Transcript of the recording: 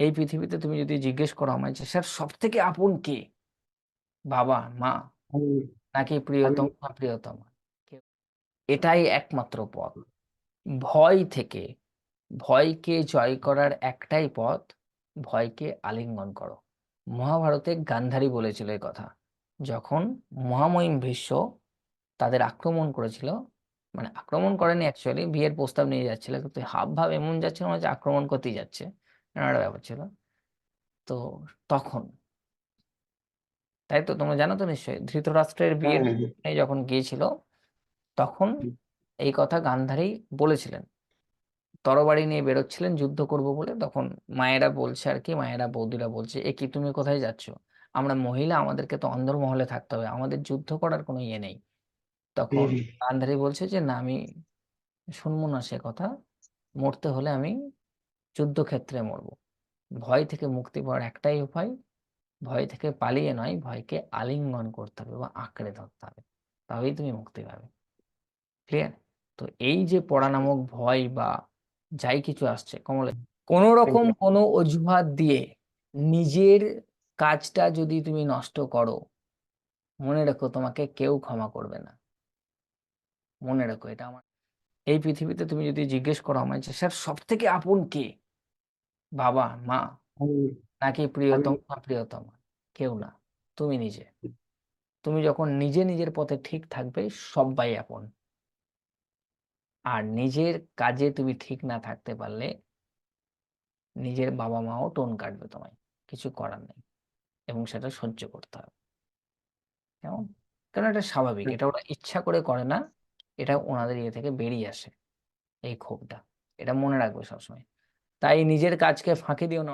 এই পৃথিবীতে তুমি যদি জিজ্ঞেস করো আমায় যে স্যার সব থেকে আপন কে? বাবা মা নাকি প্রিয়তম না প্রিয়তমা? এটাই একমাত্র পথ। ভয় থেকে ভয়কে জয় করার একটাই পথ ভয়কে আলিঙ্গন করো। মহাভারতে গান্ধারী বলেছিল এই কথা যখন মহামহিম ভীষ্ম তাদের আক্রমণ করেছিল মানে আক্রমণ করেনি অ্যাকচুয়ালি বিয়ের প্রস্তাব নিয়ে যাচ্ছিল কিন্তু হাব ভাব এমন যাচ্ছিল হচ্ছে আক্রমণ করতেই যাচ্ছে। এরকম ব্যাপার ছিল। তো তখন তাই তো তোমরা জানো তো নিশ্চয়ই ধৃতরাষ্ট্রের বিয়ের হ্যাঁ, হ্যাঁ, যখন গিয়েছিল তখন এই কথা গান্ধারী বলেছিলেন। তরবারি নিয়ে বেরোচ্ছিলেন যুদ্ধ করব বলে তখন মায়েরা বলছে আর কি মায়েরা বৌদিরা বলছে এ কি তুমি কোথায় যাচ্ছ? আমরা মহিলা আমাদেরকে তো অন্দরমহলে থাকতে হবে আমাদের যুদ্ধ করার কোনো ইয়ে নেই। তখন গান্ধারী বলছে যে না আমি শুনব না সে কথা মরতে হলে আমি যুদ্ধক্ষেত্রে মরবো। ভয় থেকে মুক্তি পাওয়ার একটাই উপায় ভয় থেকে পালিয়ে নয় ভয়কে আলিঙ্গন করতে হবে বা আঁকড়ে ধরতে হবে। তবেই তুমি মুক্তি পাবে। ক্লিয়ার তো এই যে পড়া নামক ভয় বা যাই কিছু আসছে কমলে কোনো রকম কোনো অজুহাত দিয়ে নিজের কাজটা যদি তুমি নষ্ট করো মনে রেখো তোমাকে কেউ ক্ষমা করবে না। মনে রেখো এটা আমার। এই পৃথিবীতে তুমি যদি জিজ্ঞেস করো আমায় যে স্যার সব থেকে আপন কে? বাবা মা নাকি প্রিয়তম না প্রিয়তমা? কেউ না তুমি নিজে। তুমি যখন নিজে নিজের পথে ঠিক থাকবে সবাই আপন। আর নিজের কাজে তুমি ঠিক না থাকতে পারলে নিজের বাবা মাও টোন কাটবে তোমায়। কিছু করার নেই এবং সেটা সহ্য করতে হবে। কেমন? কারণ এটা স্বাভাবিক? এটা ওরা ইচ্ছা করে করে না এটা ওনাদের ইয়ে থেকে বেরিয়ে আসে এই ক্ষোভটা। এটা মনে রাখবে সবসময়। তাই নিজের কাজকে ফাঁকি দিও না